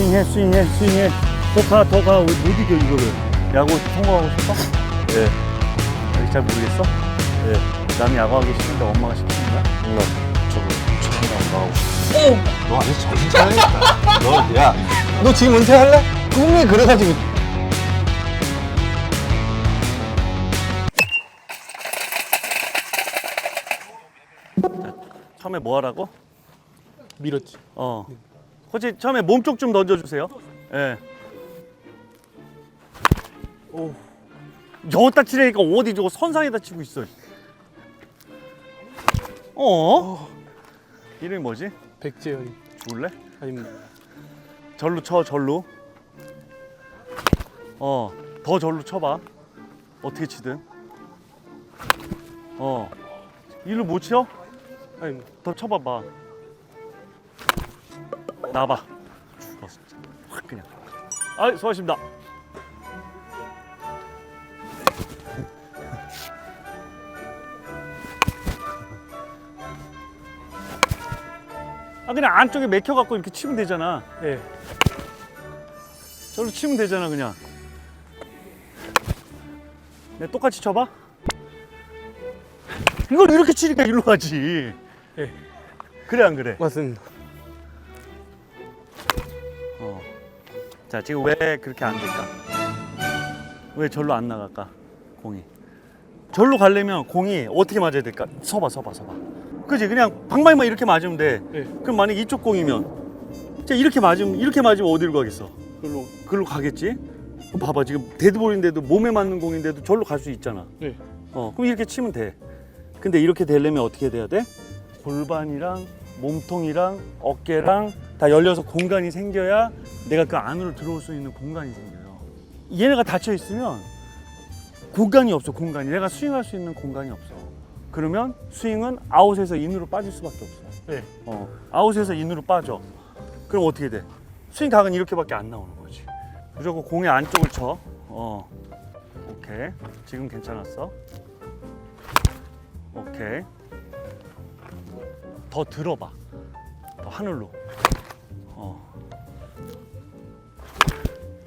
스윙해 스윙해 스윙해 더가 더가 우리 못 이겨 이거를 야구 성공하고 싶어? 예 아직 잘 모르겠어? 예 남이 야구하기 싫은데 엄마가 시키는 거야? 나 저거 저거 나가고 싶어. 너 아직 정신 차려야겠다. 너, 야, 너 지금 은퇴할래? 꿈이 그래가지고. 처음에 뭐 하라고? 밀었지. 어 코치 처음에 몸쪽 좀 던져주세요 예 오. 저기다 치려니까 어디 저거 선상에다 치고 있어 어? 이름이 뭐지? 백재현이. 죽을래? 아닙니다. 절로 쳐 절로 어 더 절로 쳐봐 어떻게 치든 어 일로 못 쳐? 아닙니다. 더 쳐봐봐 나봐. 죽었어 진짜 확 그냥. 아 수고하십니다. 아 그냥 안쪽에 맥혀 갖고 이렇게 치면 되잖아. 예. 저로 치면 되잖아 그냥. 내 똑같이 쳐봐. 이걸 이렇게 치니까 일로 가지. 예. 그래 안 그래? 맞습니다. 자 지금 왜 그렇게 안 될까 왜 절로 안 나갈까 공이 절로 가려면 공이 어떻게 맞아야 될까 서봐 서봐 서봐 그지 그냥 방망이만 이렇게 맞으면 돼 예. 그럼 만약 이쪽 공이면 자 이렇게 맞으면 이렇게 맞으면 어디로 가겠어 별로. 글로 가겠지? 봐봐 지금 데드볼인데도 몸에 맞는 공인데도 절로 갈 수 있잖아. 네. 어 그럼 이렇게 치면 돼. 근데 이렇게 되려면 어떻게 돼야 돼? 골반이랑 몸통이랑 어깨랑 다 열려서 공간이 생겨야 내가 그 안으로 들어올 수 있는 공간이 생겨요. 얘네가 닫혀 있으면 공간이 없어 공간이 내가 스윙할 수 있는 공간이 없어. 그러면 스윙은 아웃에서 인으로 빠질 수밖에 없어. 네. 어, 아웃에서 인으로 빠져. 그럼 어떻게 돼? 스윙 각은 이렇게밖에 안 나오는 거지. 무조건 공의 안쪽을 쳐. 어. 오케이. 지금 괜찮았어. 오케이. 더 들어봐. 더 하늘로.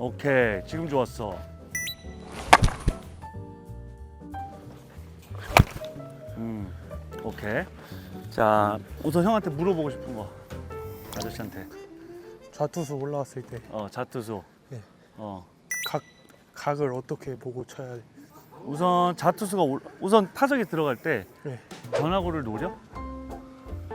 오케이. 지금 좋았어. 음. 오케이. 자, 우선 형한테 물어보고 싶은 거. 아저씨한테. 좌투수 올라왔을 때 어, 자투수. 네. 어. 각 각을 어떻게 보고 쳐야 돼? 우선 자투수가 올, 우선 타석에 들어갈 때 네. 변화구를 노려?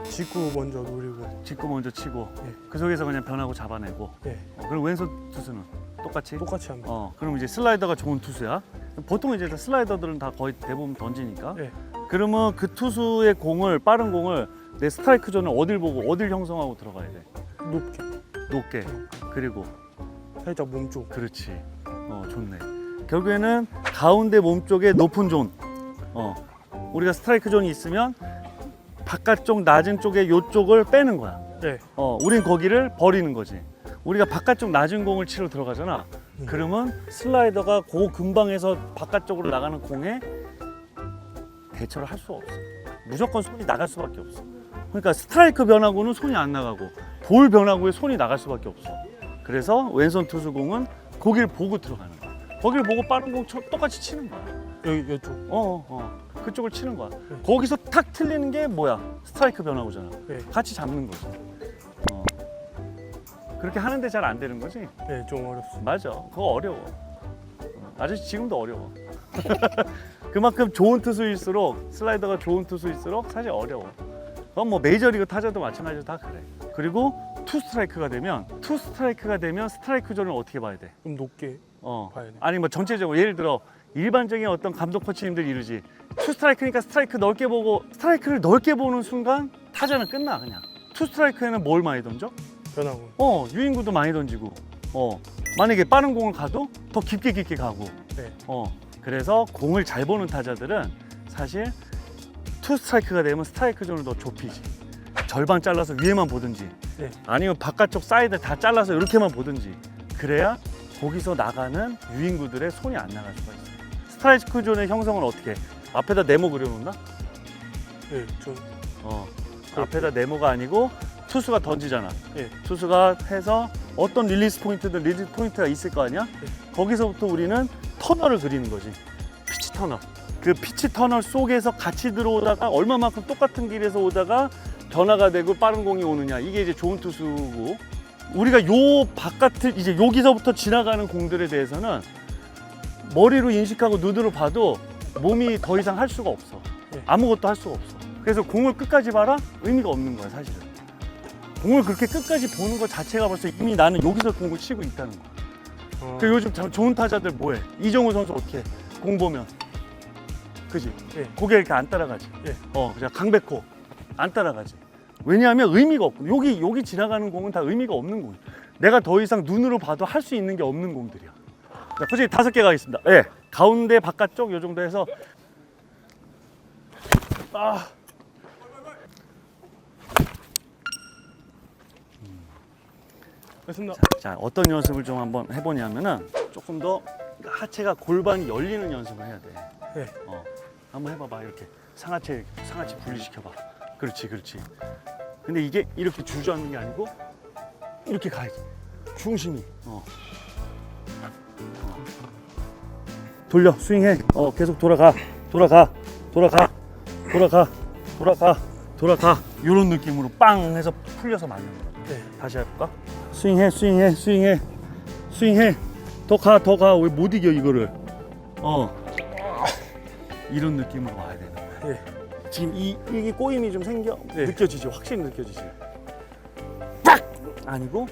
직구 먼저 노리고. 직구 먼저 치고 네. 그 속에서 그냥 변화구 잡아내고 네. 어, 그리고 왼손 투수는 똑같이 똑같이 합니다. 어 그럼 이제 슬라이더가 좋은 투수야 보통 이제 다 슬라이더들은 다 거의 대부분 던지니까 네. 그러면 그 투수의 공을 빠른 공을 내 스트라이크 존을 어딜 보고 어딜 형성하고 들어가야 돼 높게. 높게 그리고 살짝 몸쪽. 그렇지. 어, 좋네. 결국에는 가운데 몸 쪽에 높은 존. 어. 우리가 스트라이크 존이 있으면 바깥쪽 낮은 쪽에 요쪽을 빼는 거야. 네. 어, 우린 거기를 버리는 거지. 우리가 바깥쪽 낮은 공을 치러 들어가잖아. 음. 그러면 슬라이더가 그 근방에서 바깥쪽으로 나가는 공에 대처를 할수 없어. 무조건 손이 나갈 수밖에 없어. 그러니까 스트라이크 변화구는 손이 안 나가고 볼 변화구에 손이 나갈 수밖에 없어. 그래서 왼손 투수 공은 거기를 보고 들어가는 거야. 거기를 보고 빠른 공 쳐- 똑같이 치는 거야. 여기 이쪽. 어, 어. 그쪽을 치는 거야. 거기서 탁 틀리는 게 뭐야? 스트라이크 변화구잖아. 네. 같이 잡는 거지. 어. 그렇게 하는데 잘 안 되는 거지? 네, 좀 어렵습니다. 맞아. 그거 어려워. 어, 아저씨 지금도 어려워. 그만큼 좋은 투수일수록 슬라이더가 좋은 투수일수록 사실 어려워. 그건 뭐 메이저리그 타자도 마찬가지로 다 그래. 그리고 투 스트라이크가 되면 투 스트라이크가 되면 스트라이크 존을 어떻게 봐야 돼? 좀 높게. 어. 봐야 돼. 아니 뭐 전체적으로 예를 들어 일반적인 어떤 감독 코치님들 이러지. 투 스트라이크니까 스트라이크 넓게 보고 스트라이크를 넓게 보는 순간 타자는 끝나 그냥. 투 스트라이크에는 뭘 많이 던져? 변하고. 어 유인구도 많이 던지고 어 만약에 빠른 공을 가도 더 깊게 깊게 가고 네. 어 그래서 공을 잘 보는 타자들은 사실 투 스트라이크가 되면 스트라이크 존을 더 좁히지 절반 잘라서 위에만 보든지 네. 아니면 바깥쪽 사이드 다 잘라서 이렇게만 보든지 그래야 거기서 나가는 유인구들의 손이 안 나갈 수가 있어요 스트라이크 존의 형성은 어떻게 해? 앞에다 네모 그려놓나? 네, 좀. 어 그렇게. 앞에다 네모가 아니고 투수가 던지잖아 네. 투수가 해서 어떤 릴리스 포인트든 릴리스 포인트가 있을 거 아니야? 거기서부터 우리는 터널을 그리는 거지. 피치 터널. 그 피치 터널 속에서 같이 들어오다가 얼마만큼 똑같은 길에서 오다가 변화가 되고 빠른 공이 오느냐. 이게 이제 좋은 투수고 우리가 요 바깥을 이제 여기서부터 지나가는 공들에 대해서는 머리로 인식하고 눈으로 봐도 몸이 더 이상 할 수가 없어. 네. 아무것도 할 수가 없어. 그래서 공을 끝까지 봐라 의미가 없는 거야 사실은. 공을 그렇게 끝까지 보는 것 자체가 벌써 이미 나는 여기서 공을 치고 있다는 거야. 어, 그 요즘 참 좋은 타자들 뭐해? 이정우 선수 어떻게 해? 공 보면 그지? 예. 고개 이렇게 안 따라가지. 예. 어, 그냥 강백호 안 따라가지. 왜냐하면 의미가 없고 여기 여기 지나가는 공은 다 의미가 없는 공이야. 내가 더 이상 눈으로 봐도 할 수 있는 게 없는 공들이야. 자, 솔직히 다섯 개 가겠습니다. 예. 가운데 바깥쪽 요 정도 해서 아. 됐습니다. 자, 어떤 연습을 좀 한번 해보냐면은 조금 더 하체가 골반이 열리는 연습을 해야 돼. 예. 어, 한번 해봐봐 이렇게 상하체 상하체 분리시켜봐. 그렇지, 그렇지. 근데 이게 이렇게 주저앉는 게 아니고 이렇게 가야지. 중심이. 어. 어. 돌려, 스윙해. 어, 계속 돌아가, 돌아가, 돌아가, 돌아가, 돌아가, 돌아가. 이런 느낌으로 빵 해서 풀려서 맞는 거야. 네. 다시 해볼까? 스윙해, 스윙해, 스윙해, 스윙해. 더 가, 더 가. 왜 못 이겨 이거를? 어. 이런 느낌으로 와야 되는 거야. 예. 지금 이 이게 꼬임이 좀 생겨 네. 느껴지지, 확실히 느껴지지. 딱 아니고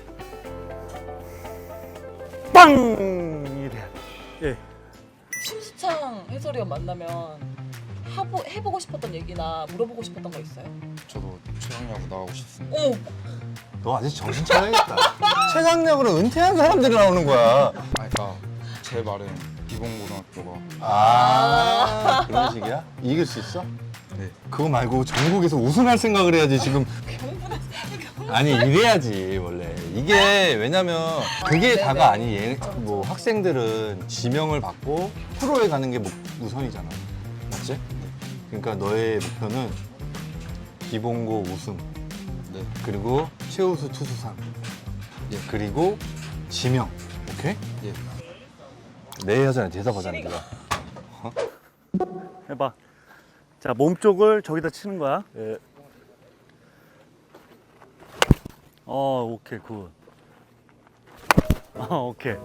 빵 이래야 돼. 예. 심수창 해설위원 만나면 하보, 해보고 싶었던 얘기나 물어보고 싶었던 거 있어요? 저도 최강야구 나가고 싶습니다. 오! 너 아직 정신 차려야겠다. 최강력으로 은퇴한 사람들이 나오는 거야. 아, 그러니까 제 말은 기본고등학교가 아, 그런 식이야? 이길 수 있어? 네. 그거 말고 전국에서 우승할 생각을 해야지 지금. 아니 이래야지 원래 이게 왜냐면 그게 네네. 다가 아니 얘, 뭐 학생들은 지명을 받고 프로에 가는 게 목- 우선이잖아 맞지? 그러니까 너의 목표는 기본고 우승 네. 그리고 최우수 투수상 예. 그리고 지명 오케이? 예. 내 여자는 대답하잖아 네가 해봐. 자, 몸 쪽을 저기다 치는 거야. 예. 어, 오케이, 굿. 어, 오케이.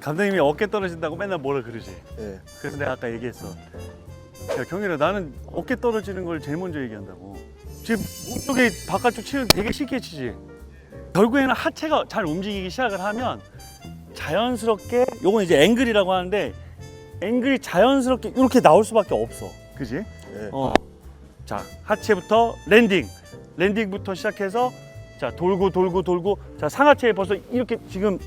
감독님이 어깨 떨어진다고 맨날 뭐라 그러지. 예. 그래서 내가 아까 얘기했어. 야, 경일아, 나는 어깨 떨어지는 걸 제일 먼저 얘기한다고. 지금 몸쪽에 바깥쪽 치는 되게 쉽게 치지. 결국에는 하체가 잘 움직이기 시작을 하면 자연스럽게 요건 이제 앵글이라고 하는데 앵글이 자연스럽게 이렇게 나올 수밖에 없어. 그지? 예. 어. 자, 하체부터 랜딩. 랜딩부터 시작해서 자, 돌고 돌고 돌고 자, 상하체에 벌써 이렇게 지금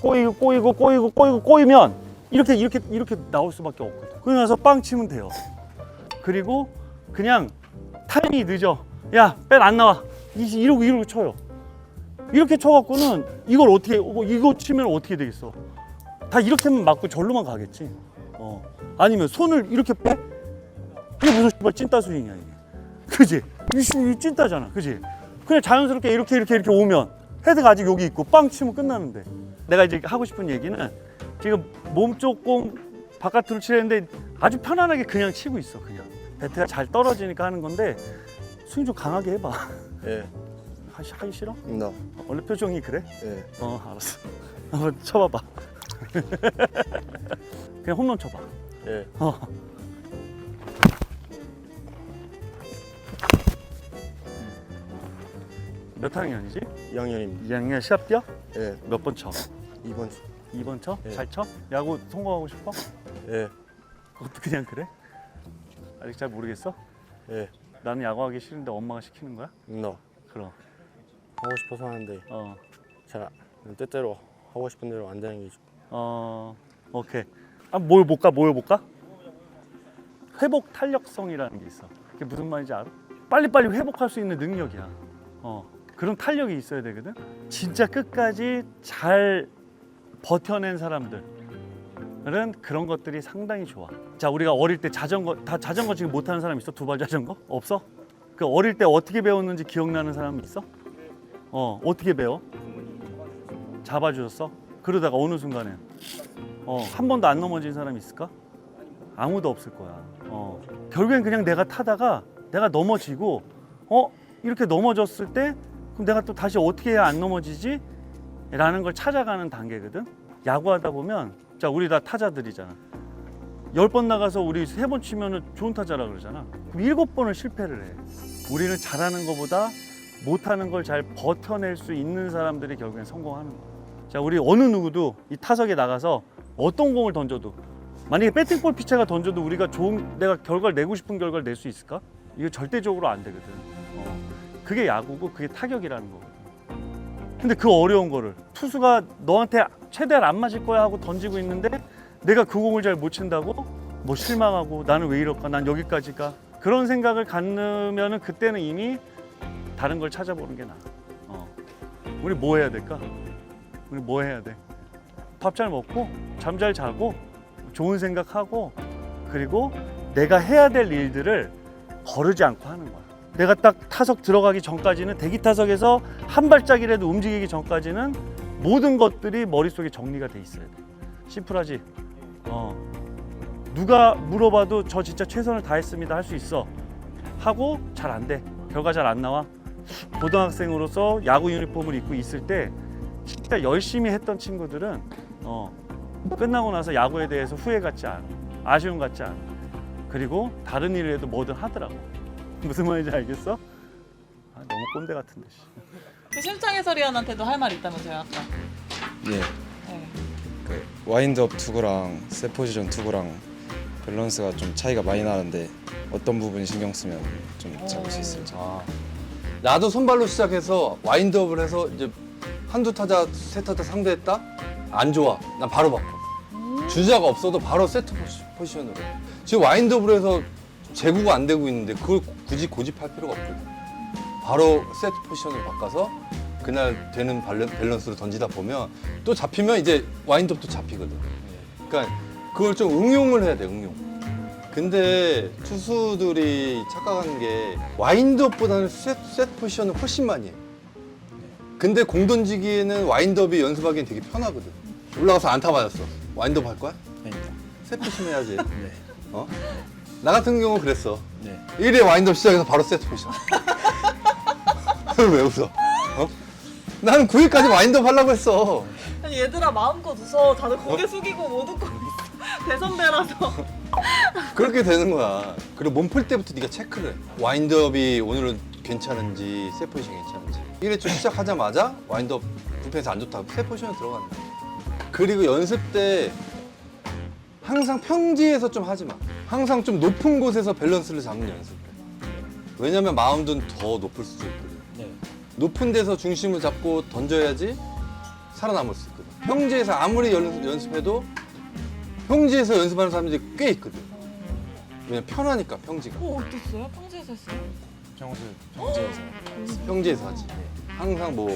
꼬이고 꼬이고 꼬이고 꼬이고 꼬이면 이렇게 이렇게 이렇게 나올 수밖에 없거든. 그러고 나서 빵 치면 돼요. 그리고 그냥 타이밍이 늦어. 야, 뺀안 나와. 이- 이러고 이러고 쳐요. 이렇게 쳐갖고는 이걸 어떻게 어, 이거 치면 어떻게 되겠어? 다 이렇게만 맞고 절로만 가겠지. 어. 아니면 손을 이렇게 빼? 이게 무슨 씨발 찐따 스윙이야 이게. 그지? 이 찐따잖아. 그지? 그냥 자연스럽게 이렇게 이렇게 이렇게 오면 헤드가 아직 여기 있고 빵 치면 끝나는데. 내가 이제 하고 싶은 얘기는 지금 몸쪽 공 바깥으로 치는데 아주 편안하게 그냥 치고 있어 그냥. 배트가 잘 떨어지니까 하는 건데 스윙 좀 강하게 해봐. 예. 하기, 하기 싫어? 나. 원래 표정이 그래? 예. 어 알았어. 한번 쳐봐봐. 그냥 홈런 쳐봐. 예. 어. 몇 학년이지? 2학년입니다. 2학년 시합 뛰어? 예. 몇 번 쳐? 2번. 2번 쳐? 예. 잘 쳐? 야구 성공하고 싶어? 예. 그것도 그냥 그래? 아직 잘 모르겠어? 예. 나는 야구하기 싫은데 엄마가 시키는 거야? 나. 그럼 하고 싶어서 하는데 어, 잘 때때로 하고 싶은 대로 안 되는 게 좀- 어 오케이 아, 모여볼까 모여볼까? 회복 탄력성이라는 게 있어 그게 무슨 말인지 알아? 빨리빨리 회복할 수 있는 능력이야 어 그런 탄력이 있어야 되거든 진짜 끝까지 잘 버텨낸 사람들 은 그런 것들이 상당히 좋아 자 우리가 어릴 때 자전거 다 자전거 지금 못하는 사람 있어? 두발 자전거? 없어? 그 어릴 때 어떻게 배웠는지 기억나는 사람 있어? 어 어떻게 배워? 잡아 주셨어? 그러다가 어느 순간에 어, 한 번도 안 넘어진 사람이 있을까? 아무도 없을 거야. 어, 결국엔 그냥 내가 타다가 내가 넘어지고 어 이렇게 넘어졌을 때 그럼 내가 또 다시 어떻게 해야 안 넘어지지? 라는 걸 찾아가는 단계거든. 야구하다 보면 자 우리 다 타자들이잖아. 열 번 나가서 우리 세 번 치면은 좋은 타자라 그러잖아. 그럼 일곱 번을 실패를 해. 우리는 잘하는 것보다 못하는 걸 잘 버텨낼 수 있는 사람들이 결국엔 성공하는 거야. 자, 우리 어느 누구도 이 타석에 나가서 어떤 공을 던져도 만약에 배팅볼 피처가 던져도 우리가 좋은 내가 결과를 내고 싶은 결과를 낼 수 있을까? 이거 절대적으로 안 되거든. 어. 그게 야구고 그게 타격이라는 거거든. 근데 그 어려운 거를 투수가 너한테 최대한 안 맞을 거야 하고 던지고 있는데 내가 그 공을 잘 못 친다고 뭐 실망하고 나는 왜 이럴까? 난 여기까지가 그런 생각을 갖으면은 그때는 이미 다른 걸 찾아보는 게 나아. 어. 우리 뭐 해야 될까? 우리 뭐 해야 돼? 밥 잘 먹고 잠 잘 자고 좋은 생각하고 그리고 내가 해야 될 일들을 거르지 않고 하는 거야. 내가 딱 타석 들어가기 전까지는 대기 타석에서 한 발짝이라도 움직이기 전까지는 모든 것들이 머릿속에 정리가 돼 있어야 돼. 심플하지. 어. 누가 물어봐도 저 진짜 최선을 다했습니다 할 수 있어. 하고 잘 안 돼. 결과 잘 안 나와. 고등학생으로서 야구 유니폼을 입고 있을 때 진짜 열심히 했던 친구들은 어, 끝나고 나서 야구에 대해서 후회 같지 않아. 아쉬움 같지 않아. 그리고 다른 일을 해도 뭐든 하더라고. 무슨 말인지 알겠어? 아, 너무 꼰대 같은데. 씨. 그 심창 해설위원한테도 할말 있다면서요 아까. 예. 네. 그 와인드업 투구랑 셋 포지션 투구랑 밸런스가 좀 차이가 많이 나는데 어떤 부분 신경 쓰면 좀 잡을 수 있을지. 아, 나도 선발로 시작해서 와인드업을 해서 이제 한두 타자, 세 타자 상대했다? 안 좋아. 난 바로 바꿔. 주자가 없어도 바로 세트 포지- 포지션으로. 지금 와인드업으로 해서 제구가 안 되고 있는데 그걸 굳이 고집할 필요가 없거든. 바로 세트 포지션을 바꿔서 그날 되는 밸런스로 던지다 보면 또 잡히면 이제 와인드업도 잡히거든. 그러니까 그걸 좀 응용을 해야 돼, 응용. 근데 투수들이 착각하는 게 와인드업보다는 셋, 셋 포지션을 훨씬 많이 해. 근데 공 던지기에는 와인드업이 연습하기엔 되게 편하거든. 올라가서 안타 맞았어. 와인드업 할 거야? 아닙니다. 셋 포지션 해야지. 네. 어? 나 같은 경우 그랬어. 네. 1회 와인드업 시작해서 바로 세트 포지션. 왜 웃어? 어? 나는 9회까지 와인드업 하려고 했어. 아니 얘들아 마음껏 웃어. 다들 고개 숙이고 못 웃고 있어. 대선배라서. 그렇게 되는 거야. 그리고 몸 풀 때부터 네가 체크를 해. 와인드업이 오늘은 괜찮은지 세 포지션 괜찮은지. 1회 초 시작하자마자 와인드업 불펜에서 안 좋다. 세 포지션에 들어간다. 그리고 연습 때 항상 평지에서 좀 하지 마. 항상 좀 높은 곳에서 밸런스를 잡는 연습을 해. 왜냐면 마운드는 더 높을 수도. 네. 높은 데서 중심을 잡고 던져야지 살아남을 수 있거든. 평지에서 아무리 연, 연습해도 평지에서 연습하는 사람들이 꽤 있거든. 왜냐면 편하니까 평지가. 오 어땠어요? 평지에서 했어요? 평소 평소에서 평지에서 하지. 항상 뭐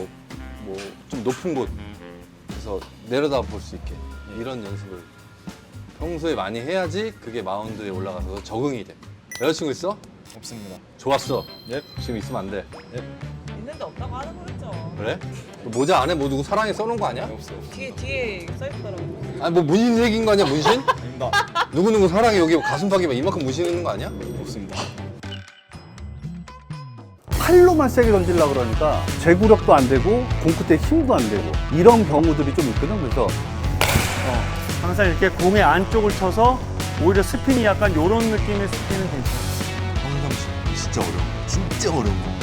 뭐 좀 높은 곳에서 내려다 볼 수 있게 이런 연습을 평소에 많이 해야지 그게 마운드에 올라가서 적응이 돼. 여자친구 있어? 없습니다. 좋았어. 네. 지금 있으면 안 돼. 있는데 없다고 하는 거겠죠. 그래? 너 모자 안에 뭐 누구 사랑에 써놓은 거 아니야? 없어요. 뒤에 뒤에 써 있더라고. 아니 뭐 문신 새긴 거 아니야 문신? 아닙니다. 누구 누구 사랑에 여기 가슴팍에 막 이만큼 문신 있는 거 아니야? 없습니다. 팔로만 세게 던지려고 그러니까 제구력도 안 되고 공끝에 힘도 안 되고 이런 경우들이 좀 있거든 그래서 항상 이렇게 공의 안쪽을 쳐서 오히려 스핀이 약간 이런 느낌의 스핀은 괜찮아. 황담씨 진짜 어려워. 진짜 어려운 거.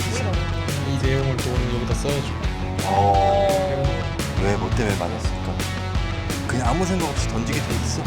이 내용을 또 오늘 여기다 써야죠. 어. 왜 뭐 때문에 맞았을까? 그냥 아무 생각 없이 던지게 돼 있어.